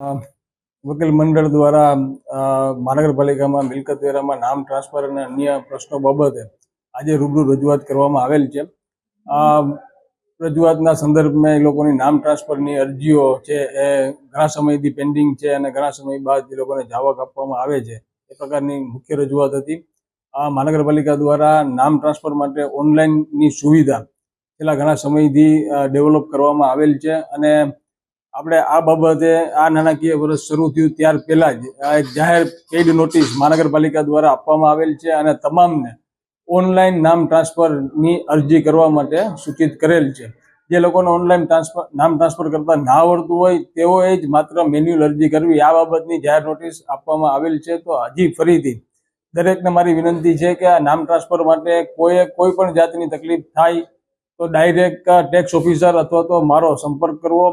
વકીલ મંડળ દ્વારા મહાનગરપાલિકામાં મિલકત વેરામાં નામ ટ્રાન્સફર અને અન્ય પ્રશ્નો બાબતે આજે રૂબરૂ રજૂઆત કરવામાં આવેલ છે. આ રજૂઆતના સંદર્ભમાં એ લોકોની નામ ટ્રાન્સફરની અરજીઓ છે એ ઘણા સમયથી પેન્ડિંગ છે અને ઘણા સમય બાદ એ લોકોને જાવક આપવામાં આવે છે. એ પ્રકારની મુખ્ય રજૂઆત હતી. આ મહાનગરપાલિકા દ્વારા નામ ટ્રાન્સફર માટે ઓનલાઈનની સુવિધા છેલ્લા ઘણા સમયથી ડેવલપ કરવામાં આવેલ છે અને આપણે આ બાબતે આ નાણાકીય વર્ષ શરૂ થયું ત્યાર પહેલા જ આ જાહેર પેઇડ નોટિસ મહાનગરપાલિકા દ્વારા આપવામાં આવેલ છે અને તમામને ઓનલાઈન નામ ટ્રાન્સફરની અરજી કરવા માટે સૂચિત કરેલ છે. જે લોકોને ઓનલાઈન ટ્રાન્સફર, નામ ટ્રાન્સફર કરતા ના આવડતું હોય તેઓએ જ માત્ર મેન્યુઅલ અરજી કરવી. આ બાબતની જાહેર નોટિસ આપવામાં આવેલ છે તો હજી ફરીથી દરેકને મારી વિનંતી છે કે આ નામ ટ્રાન્સફર માટે કોઈએ કોઈ પણ જાતની તકલીફ થાય તો ડાયરેક્ટ ટેક્સ ઓફિસર અથવા તો મારો સંપર્ક કરવો.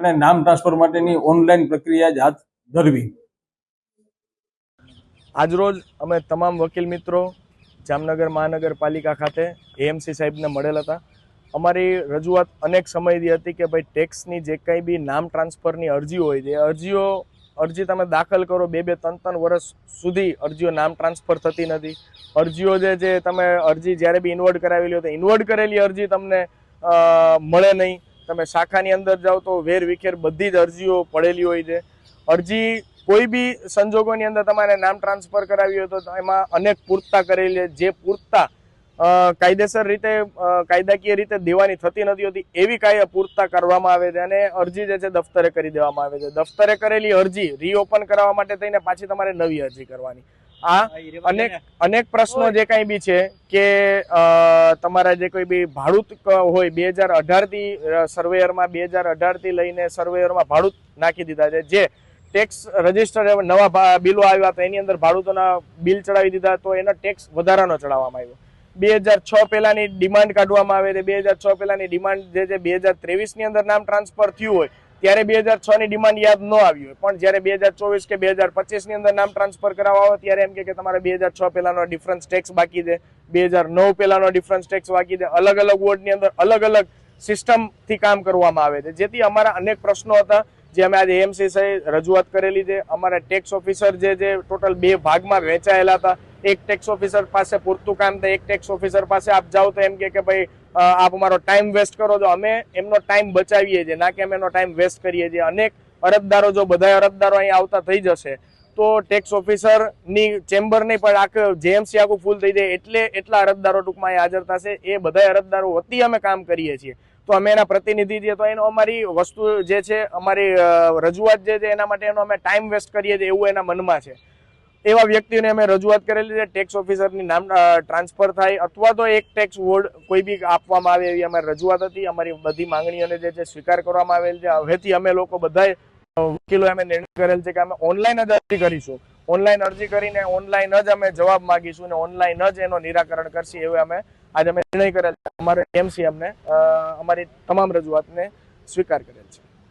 અને નામ ટ્રાન્સફર માટેની ઓનલાઈન પ્રક્રિયા જ હાથ ધરવી. આજરોજ અમે તમામ વકીલ મિત્રો જામનગર મહાનગરપાલિકા ખાતે એએમસી સાહેબને મળેલ હતા. અમારી રજૂઆત અનેક સમયથી હતી કે ભાઈ ટેક્સની જે કંઈ બી નામ ટ્રાન્સફરની અરજીઓ હોય છે અરજીઓ, અરજી તમે દાખલ કરો બે બે ત્રણ ત્રણ વર્ષ સુધી અરજીઓ નામ ટ્રાન્સફર થતી નથી. અરજીઓ જે જે તમે અરજી જ્યારે બી ઇન્વર્ટ કરાવેલી હોય તો ઇન્વર્ટ કરેલી અરજી તમને મળે નહીં. તમે શાખાની અંદર જાઓ તો વેર, વિખેર બધી જ અરજીઓ પડેલી હોય છે. અરજી કોઈ બી સંજોગોની અંદર તમારે નામ ટ્રાન્સફર કરાવી હોય તો એમાં અનેક પૂર્તતા કરેલી છે. જે પૂર્તતા કાયદેસર રીતે કાયદાકીય રીતે દેવાની થતી નથી હોતી, એવી કાંઈ પૂર્તતા કરવામાં આવે છે અને અરજી જે છે દફતરે કરી દેવામાં આવે છે. દફતરે કરેલી અરજી રીઓપન કરાવવા માટે થઈને પાછી તમારે નવી અરજી કરવાની. આ અનેક અનેક પ્રશ્નો જે કાંઈ બી છે કે તમારા જે કોઈ બી ભાડુત હોય બે હજાર અઢારથી સર્વેયરમાં બે હજાર અઢારથી લઈને સર્વેયરમાં ભાડુત નાખી દીધા છે. જે ટેક્સ રજિસ્ટર નવા બિલો આવ્યા તો એની અંદર ભાડુતોના બિલ ચડાવી દીધા તો એનો ટેક્સ વધારાનો ચડાવવામાં આવ્યો. બે હજાર છ પહેલાની ડિમાન્ડ કાઢવામાં આવે છે. બે હજાર છ પહેલાની ડિમાન્ડ જે છે બે હજાર ત્રેવીસની અંદર નામ ટ્રાન્સફર થયું હોય ત્યારે બે હજાર છ ની ડિમાન્ડ યાદ ન આવી હોય. પણ જ્યારે બે હજાર ચોવીસ કે બે હજાર પચીસની અંદર નામ ટ્રાન્સફર કરાવવા આવે ત્યારે એમ કે તમારે બે હજાર છ પહેલાનો ડિફરન્સ ટેક્સ બાકી છે બે હજાર નવ પહેલાનો ડિફરન્સ ટેક્સ બાકી છે અલગ અલગ વોર્ડની અંદર અલગ અલગ સિસ્ટમથી કામ કરવામાં આવે છે. જેથી અમારા અનેક પ્રશ્નો હતા, જે અમે આજે એમસી રજૂઆત કરેલી છે. અમારા ટેક્સ ઓફિસર જે ટોટલ બે ભાગમાં વહેંચાયેલા હતા. એક ટેક્સ ઓફિસર પાસે પૂરતું કામ થાય, એક ટેક્સ ઓફિસર પાસે આપ જાઓ તો એમ કે કે ભાઈ આપ અમારો ટાઈમ વેસ્ટ કરો. તો અમે એમનો ટાઈમ બચાવીએ છીએ, ના કે અમે એનો ટાઈમ વેસ્ટ કરીએ છીએ. અનેક અરજદારો જો બધા અરજદારો અહીં આવતા થઈ જશે, તો ટેક્સ ઓફિસરની ચેમ્બર નહીં, પણ આખું જેએમસી આખું ફૂલ થઈ જાય. એટલે એટલા અરજદારો ટૂંકમાં હાજર થશે. એ બધા અરજદારો વતી અમે કામ કરીએ છીએ. તો અમે એના પ્રતિનિધિ છીએ. તો એનો અમારી વસ્તુ જે છે, અમારી રજૂઆત જે છે, એના માટે એનો અમે ટાઈમ વેસ્ટ કરીએ છીએ એવું એના મનમાં છે. એવા વ્યક્તિઓને અમે રજૂઆત કરેલી છે ટેક્સ ઓફિસરની નામ ટ્રાન્સફર થાય અથવા તો એક ટેક્સ વોર્ડ કોઈ બી આપવામાં આવે એવી અમારી રજૂઆત હતી. અમારી બધી માંગણીઓને જે છે સ્વીકાર કરવામાં આવેલ છે. હવેથી અમે લોકો બધાય વકીલો અમે નિર્ણય કરેલ છે કે અમે ઓનલાઈન જ અરજી કરીશું. ઓનલાઈન અરજી કરીને ઓનલાઈન જ અમે જવાબ માગીશું અને ઓનલાઈન જ એનો નિરાકરણ કરશે એવું અમે આજે અમે નિર્ણય કરેલ છે. અમારે એમસી અમને અમારી તમામ રજૂઆતને સ્વીકાર કરેલ છે.